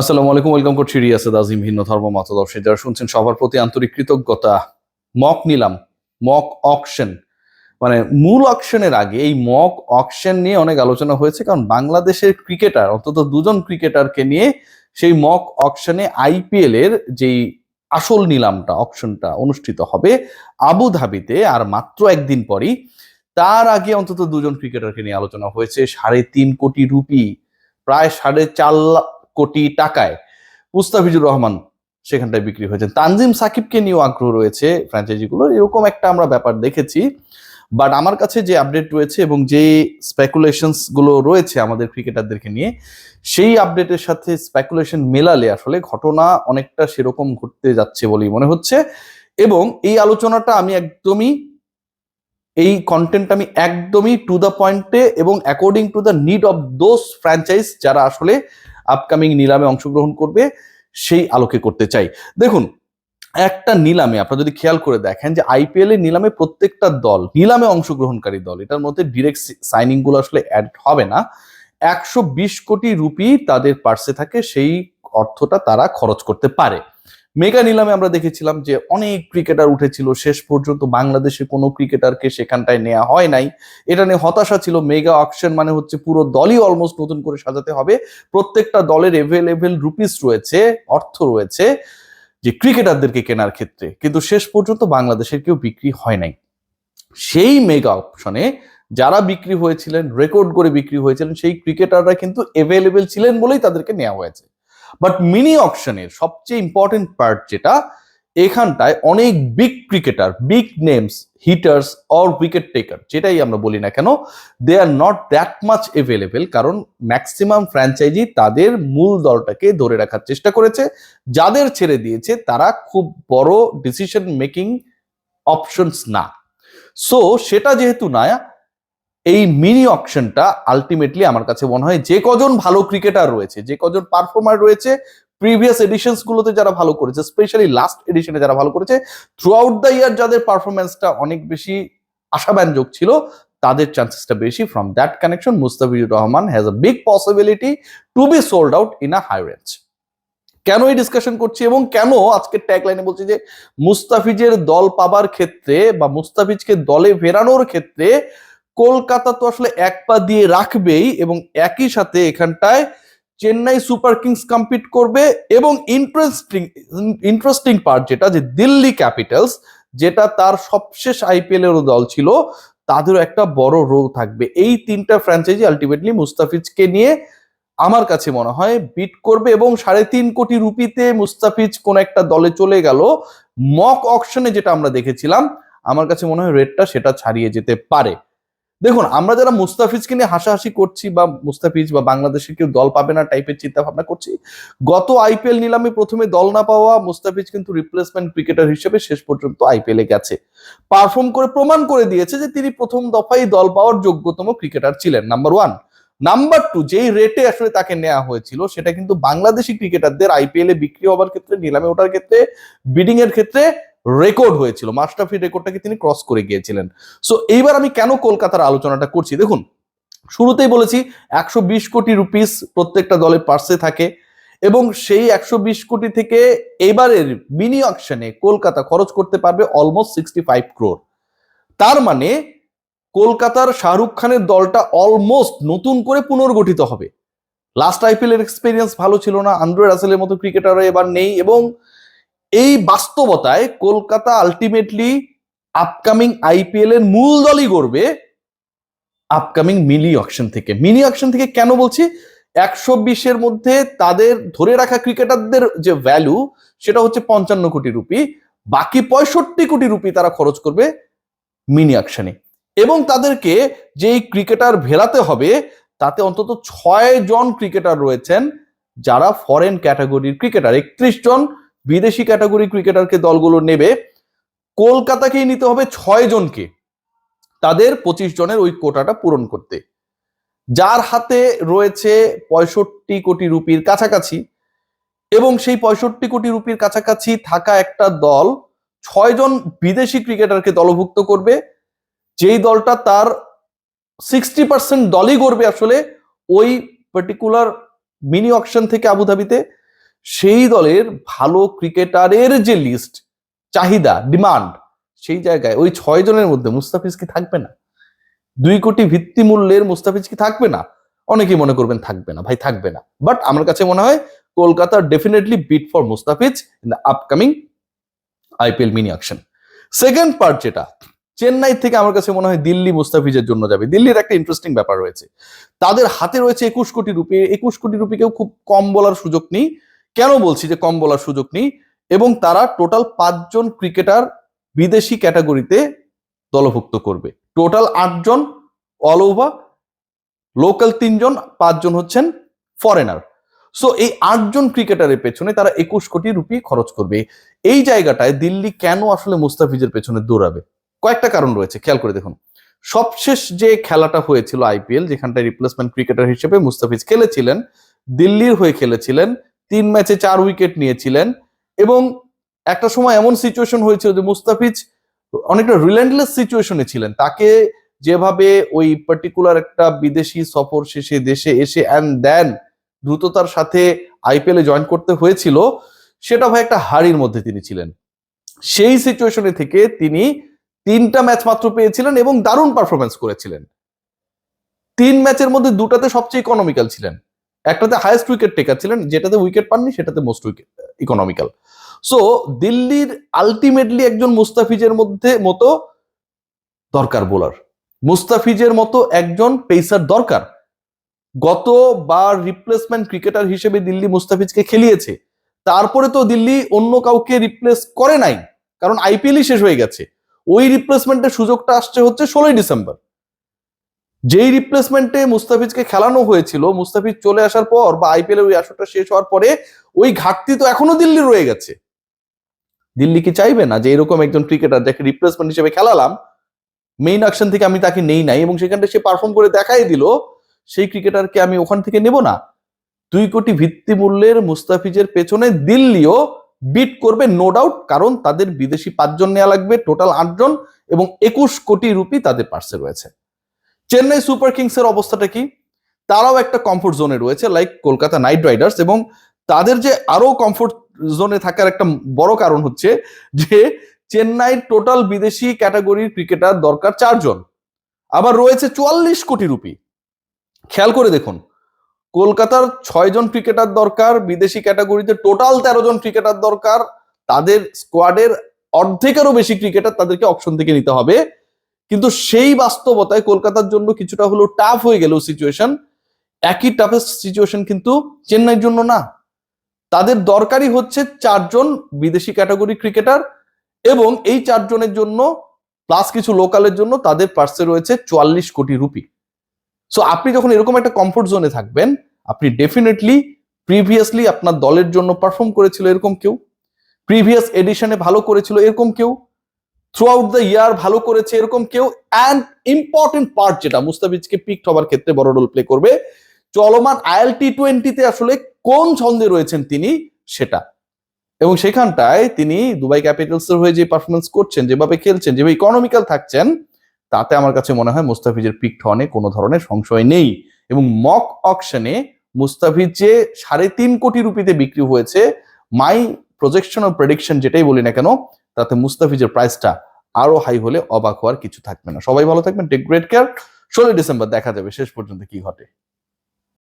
আসসালামু আলাইকুম, ওয়েলকাম করছি রিয়াসেদ আজিম ভিন্ন ধর্ম মতদর্শী। যারা শুনছেন, সবার প্রতি আন্তরিক কৃতজ্ঞতা মক নিলাম মক অকশন মানে মূল অকশনের আগে এই মক অকশন নিয়ে অনেক আলোচনা হয়েছে, কারণ বাংলাদেশের ক্রিকেটার অন্তত দুজন ক্রিকেটারকে নিয়ে সেই মক অকশনে আইপিএল এর যেই আসল নিলামটা অকশনটা অনুষ্ঠিত হবে আবুধাবিতে, আর মাত্র একদিন পরই তার আগে অন্তত দুজন ক্রিকেটারকে নিয়ে আলোচনা হয়েছে, সাড়ে তিন কোটি রুপি, প্রায় সাড়ে চার কোটি টাকায় মুস্তাফিজুর রহমান সেখানটায় বিক্রি হয়েছে তানজিম সাকিবকে নিয়েও আগ্রহ রয়েছে ফ্র্যাঞ্চাইজিগুলোর এরকম একটা আমরা ব্যাপার দেখেছি। বাট আমার কাছে যে আপডেট রয়েছে এবং যে স্পেকুলেশনসগুলো রয়েছে আমাদের ক্রিকেটারদেরকে নিয়ে, সেই আপডেটের সাথে স্পেকুলেশন মেলালে আসলে ঘটনা অনেকটা সেরকম ঘটতে যাচ্ছে বলেই মনে হচ্ছে। এবং এই আলোচনাটা আমি একদমই, এই কন্টেন্ট আমি একদমই টু দ্য পয়েন্টে এবং according to the need of those franchise যারা আসলে আপকামিং নিলামে অংশগ্রহণ করবে, সেই আলোকে করতে চাই। দেখুন, একটা নিলামে আপনারা যদি খেয়াল করে দেখেন যে আইপিএল এর নিলামে প্রত্যেকটা দল, নিলামে অংশগ্রহণকারী দল, এটার মধ্যে ডিরেক্ট সাইনিংগুলো আসলে অ্যাড হবে না। একশো বিশ কোটি রুপি তাদের পার্সে থাকে, সেই অর্থটা তারা খরচ করতে পারে। মেগা নিলামে আমরা দেখেছিলাম যে অনেক ক্রিকেটার উঠেছিল। শেষ পর্যন্ত বাংলাদেশে কোনো ক্রিকেটারকে সেখানটায় নেওয়া হয় নাই। এটা নিয়ে হতাশা ছিল। মেগা অকশন মানে হচ্ছে পুরো দলই অলমোস্ট নতুন করে সাজাতে হবে। প্রত্যেকটা দলের এভেলেবেল রুপিস রয়েছে, অর্থ রয়েছে যে ক্রিকেটারদেরকে কেনার ক্ষেত্রে। কিন্তু শেষ পর্যন্ত বাংলাদেশের কেউ বিক্রি হয় নাই। সেই মেগা অপশনে যারা বিক্রি হয়েছিলেন রেকর্ড করে বিক্রি হয়েছিলেন, সেই ক্রিকেটাররা কিন্তু এভেলেবেল ছিলেন বলেই তাদেরকে নেওয়া হয়েছে। বাট মিনি অকশনের সবচেয়ে ইম্পর্টেন্ট পার্ট যেটা, এখানটায় অনেক big cricketer big names hitters or wicket taker যেটাই আমরা বলি না কেন they are not that much available কারণ ম্যাক্সিমাম ফ্র্যাঞ্চাইজি তাদের মূল দলটাকে ধরে রাখার চেষ্টা করেছে। যাদের ছেড়ে দিয়েছে, তারা খুব বড় ডিসিশন মেকিং অপশনস না। সো সেটা যেহেতু না এই মিনি অকশনটা আলটিমেটলি আমার কাছে মনে হয় যে কজন ভালো ক্রিকেটার রয়েছে, যে কজন পারফর্মার রয়েছে প্রিভিয়াস এডিশনস গুলোতে যারা ভালো করেছে স্পেশালি লাস্ট এডিশনে যারা ভালো করেছে থ্রু আউট দ্য ইয়ার যাদের পারফরমেন্সটা অনেক বেশি আশাব্যঞ্জক ছিল, তাদের চান্সেসটা বেশি। From that connection Mustafizur Rahman has a big possibility to be sold out in a high range কেন এই ডিসকাশন করছি এবং কেন আজকে ট্যাগ লাইনে বলছি যে মুস্তাফিজের দল পাবার ক্ষেত্রে বা মুস্তাফিজকে দলে ফেরানোর ক্ষেত্রে কলকাতা তো আসলে এক পা দিয়ে রাখবেই এবং একই সাথে এখানটায় চেন্নাই সুপার কিংস কম্পিট করবে এবং ইন্টারেস্টিং ইন্টারেস্টিং পার্ট যেটা যে দিল্লি ক্যাপিটালস যেটা তার সবশেষ আইপিএল এর দল ছিল, তাদেরও একটা বড় রোল থাকবে। এই তিনটা ফ্র্যাঞ্চাইজি আলটিমেটলি মুস্তাফিজকে নিয়ে আমার কাছে মনে হয় বিট করবে এবং সাড়ে তিন কোটি রুপিতে মুস্তাফিজ কোন একটা দলে চলে গেল। মক অকশনে যেটা আমরা দেখেছিলাম, আমার কাছে মনে হয় রেটটা সেটা ছাড়িয়ে যেতে পারে। দেখুন, আমরা যারা মুস্তাফিজকে নিয়ে হাসাহাসি করছি বা মুস্তাফিজ বা বাংলাদেশের কেউ দল পাবে না টাইপের চিন্তা ভাবনা করছি, গত আইপিএল নিলামে প্রথমে দল না পাওয়া মুস্তাফিজ কিন্তু রিপ্লেসমেন্ট ক্রিকেটার হিসেবে শেষ পর্যন্ত আইপিএলে গেছে। পারফর্ম করে প্রমাণ করে দিয়েছে যে তিনি প্রথম দফায় দল পাওয়ার যোগ্যতম ক্রিকেটার ছিলেন নাম্বার ওয়ান নাম্বার টু যেই রেটে আসলে তাকে নেওয়া হয়েছিল, সেটা কিন্তু বাংলাদেশি ক্রিকেটারদের আইপিএল বিক্রি হওয়ার ক্ষেত্রে, নিলামে ওঠার ক্ষেত্রে বিডিং এর ক্ষেত্রে রেকর্ড হয়েছিল। মাস্টাফি রেকর্ডটাকে তিনি ক্রস করে গিয়েছিলেন। সো এইবার আমি কেন কলকাতার আলোচনাটা করছি? দেখুন, শুরুতেই বলেছি একশো বিশ কোটি রুপিস প্রত্যেকটা দলের পার্সে থাকে এবং সেই একশো বিশ কোটি থেকে এবারের মিনি অকশনে কলকাতা খরচ করতে পারবে অলমোস্ট সিক্সটি ফাইভ ক্রোর তার মানে কলকাতার শাহরুখ খানের দলটা অলমোস্ট নতুন করে পুনর্গঠিত হবে। লাস্ট আইপিএল এর এক্সপিরিয়েন্স ভালো ছিল না। আন্দ্রে রাসেলের মতো ক্রিকেটার এবার নেই এবং এই বাস্তবতায় কলকাতা আলটিমেটলি আপকামিং আইপিএল এর মূল দলই গড়বে আপকামিং মিনি অকশন থেকে। মিনি অকশন থেকে কেন বলছি? একশো বিশের মধ্যে তাদের ধরে রাখা ক্রিকেটারদের যে ভ্যালু সেটা হচ্ছে পঞ্চান্ন কোটি রুপি। বাকি পঁয়ষট্টি কোটি রুপি তারা খরচ করবে মিনি অকশনে এবং তাদেরকে যেই ক্রিকেটার ভেলাতে হবে, তাতে অন্তত ছয় জন ক্রিকেটার রয়েছেন, যারা ফরেন ক্যাটাগরির ক্রিকেটার একত্রিশ জন বিদেশি ক্যাটাগরি ক্রিকেটারকে দলগুলো নেবে, কলকাতাকেই নিতে হবে ছয় জনকে। তাদের পঁচিশ জনের ওই কোটাটা পূরণ করতে। যার হাতে রয়েছে পঁয়ষট্টি কোটি রুপির কাছাকাছি, এবং সেই পঁয়ষট্টি কোটি রুপির কাছাকাছি থাকা একটা দল ছয়জন বিদেশি ক্রিকেটারকে দলভুক্ত করবে, যেই দলটা তার সিক্সটি পার্সেন্ট দলই গড়বে আসলে ওই পার্টিকুলার মিনি অকশন থেকে আবুধাবিতে সেই দলের ভালো ক্রিকেটারের যে লিস্ট চাহিদা ডিমান্ড সেই জায়গায় ওই ছয় জনের মধ্যে মুস্তাফিজ কি থাকবে না? দুই কোটি ভিত্তি মূল্যের মুস্তাফিজ কি থাকবে না? অনেকেই মনে করবেন থাকবে না, ভাই থাকবে না। বাট আমার কাছে মনে হয় Kolkata definitely bid for Mustafiz in the upcoming IPL mini auction second part যেটা, চেন্নাই থেকে আমার কাছে মনে হয় দিল্লি মুস্তাফিজের জন্য যাবে। দিল্লির একটা ইন্টারেস্টিং ব্যাপার রয়েছে। তাদের হাতে রয়েছে একুশ কোটি রুপি, একুশ কোটি রুপিকেও খুব কম বলার সুযোগ নেই। কেন বলছি যে কম বলার সুযোগ নেই? এবং তারা টোটাল পাঁচজন ক্রিকেটার বিদেশি ক্যাটাগরিতে দলভুক্ত করবে। টোটাল আটজন অল ওভার লোকাল তিনজন, পাঁচজন হচ্ছেন ফরেনার সো এই আটজন ক্রিকেটারের পেছনে তারা একুশ কোটি রুপি খরচ করবে। এই জায়গাটায় দিল্লি কেন আসলে মুস্তাফিজের পেছনে দৌড়াবে? কয়েকটা কারণ রয়েছে, খেয়াল করে দেখুন। সবশেষ যে খেলাটা হয়েছিল আইপিএল যেখানটায় রিপ্লেসমেন্ট ক্রিকেটার হিসেবে মুস্তাফিজ খেলেছিলেন, দিল্লির হয়ে খেলেছিলেন তিন ম্যাচে চার উইকেট নিয়েছিলেন এবং একটা সময় এমন সিচুয়েশন হয়েছিল যে মুস্তাফিজ অনেকটা রিল্যান্ডলেস সিচুয়েশনে ছিলেন। তাকে যেভাবে ওই পার্টিকুলার একটা বিদেশি সফর শেষে দেশে এসে অ্যান্ড দেন দ্রুততার সাথে আইপিএলে জয়েন করতে হয়েছিল, সেটা ভাই একটা হাড়ির মধ্যে তিনি ছিলেন। সেই সিচুয়েশনে থেকে তিনি তিনটা ম্যাচ মাত্র পেয়েছিলেন এবং দারুণ পারফরমেন্স করেছিলেন। তিন ম্যাচের মধ্যে দুটাতে সবচেয়ে ইকোনমিক্যাল ছিলেন। একটাতে হাইয়েস্ট উইকেট টেকার ছিলেন, যেটাতে উইকেট পাননি, সেটাতে মোস্ট উইকেট ইকোনমিক্যাল সো দিল্লির আলটিমেটলি একজন মুস্তাফিজের মধ্যে মতো দরকার বোলার মুস্তাফিজের মতো একজন পেসার দরকার। গত গতবার রিপ্লেসমেন্ট ক্রিকেটার হিসেবে দিল্লি মুস্তাফিজকে খেলিয়েছে। তারপরে তো দিল্লি অন্য কাউকে রিপ্লেস করে নাই, কারণ আইপিএলই শেষ হয়ে গেছে। ওই রিপ্লেসমেন্টের সুযোগটা আসছে হচ্ছে ষোলোই ডিসেম্বর। যেই রিপ্লেসমেন্টে মুস্তাফিজকে খেলানো হয়েছিল, মুস্তাফিজ চলে আসার পর বা আইপিএল ওই আসরটা শেষ হওয়ার পরে ওই ঘাটতি তো এখনও দিল্লি রয়ে গেছে। দিল্লি কি চাইবে না যে এরকম একজন ক্রিকেটার যাকে রিপ্লেসমেন্ট হিসেবে খেলালাম মেইন অ্যাকশন থেকে আমি তাকে নেই নাই এবং সেখানটা সে পারফর্ম করে দেখাই দিল, সেই ক্রিকেটারকে আমি ওখান থেকে নেব না। দুই কোটি ভিত্তি মূল্যের মুস্তাফিজের পেছনে দিল্লিও বিট করবে নো ডাউট কারণ তাদের বিদেশি পাঁচজন নেওয়া লাগবে টোটাল আটজন এবং একুশ কোটি রুপি তাদের পার্সে রয়েছে। চেন্নাই সুপার কিংস এর অবস্থাটা কি? তারাও একটা কমফোর্ট জোনে রয়েছে লাইক কলকাতা নাইট রাইডার্স এবং তাদের যে আরও কমফোর্ট জোনে থাকার একটা বড় কারণ হচ্ছে যে চেন্নাইয়ের টোটাল বিদেশি ক্যাটাগরির ক্রিকেটার দরকার চারজন। আবার রয়েছে চুয়াল্লিশ কোটি রুপি। খেয়াল করে দেখুন, কলকাতার ছয় জন ক্রিকেটার দরকার, বিদেশি ক্যাটাগরিতে টোটাল তেরো জন ক্রিকেটার দরকার, তাদের স্কোয়াডের অর্ধেকেরও বেশি ক্রিকেটার তাদেরকে অপশন থেকে নিতে হবে। কিন্তু সেই বাস্তবতায় কলকাতার জন্য কিছুটা হলো টাফ হয়ে গেল সিচুয়েশন একই টাফেস্ট সিচুয়েশন কিন্তু চেন্নাইয়ের জন্য না। তাদের দরকারই হচ্ছে চারজন বিদেশি ক্যাটাগরি ক্রিকেটার এবং এই চারজনের জন্য প্লাস কিছু লোকালের জন্য তাদের পার্সে রয়েছে চুয়াল্লিশ কোটি রুপি সো আপনি যখন এরকম একটা কমফোর্ট জোনে থাকবেন, আপনি ডেফিনেটলি প্রিভিয়াসলি আপনার দলের জন্য পারফর্ম করেছিল এরকম কেউ। প্রিভিয়াস এডিশনে ভালো করেছিল এরকম কেউ। থ্রু আউট দ্য ইয়ার ভালো করেছে, এরকম কেউ অ্যান্ড ইম্পর্টেন্ট পার্ট যেটা মুস্তাফিজকে পিক হবার ক্ষেত্রে বড় রোল প্লে করবে, চলমান আইএল টি টোয়েন্টিতে আসলে কোন ছন্দে রয়েছেন তিনি সেটা। এবং সেখানটায় তিনি দুবাই ক্যাপিটালস এর হয়ে যে পারফরমেন্স করছেন, যেভাবে খেলছেন, যেভাবে ইকোনমিক্যাল থাকছেন, তাতে আমার কাছে মনে হয় মুস্তাফিজের পিক হনে কোনো ধরনের সংশয় নেই। এবং মক অকশনে মুস্তাফিজ যে সাড়ে তিন কোটি রুপিতে বিক্রি হয়েছে মাই প্রজেকশন ও প্রেডিকশন যেটাই বলি না কেন, তাতে মুস্তাফিজের প্রাইসটা আরও হাই হলে অবাক হওয়ার কিছু থাকবে না। সবাই ভালো থাকবেন টেক গ্রেট কেয়ার ষোলোই ডিসেম্বর দেখা যাবে, শেষ পর্যন্ত কি ঘটে?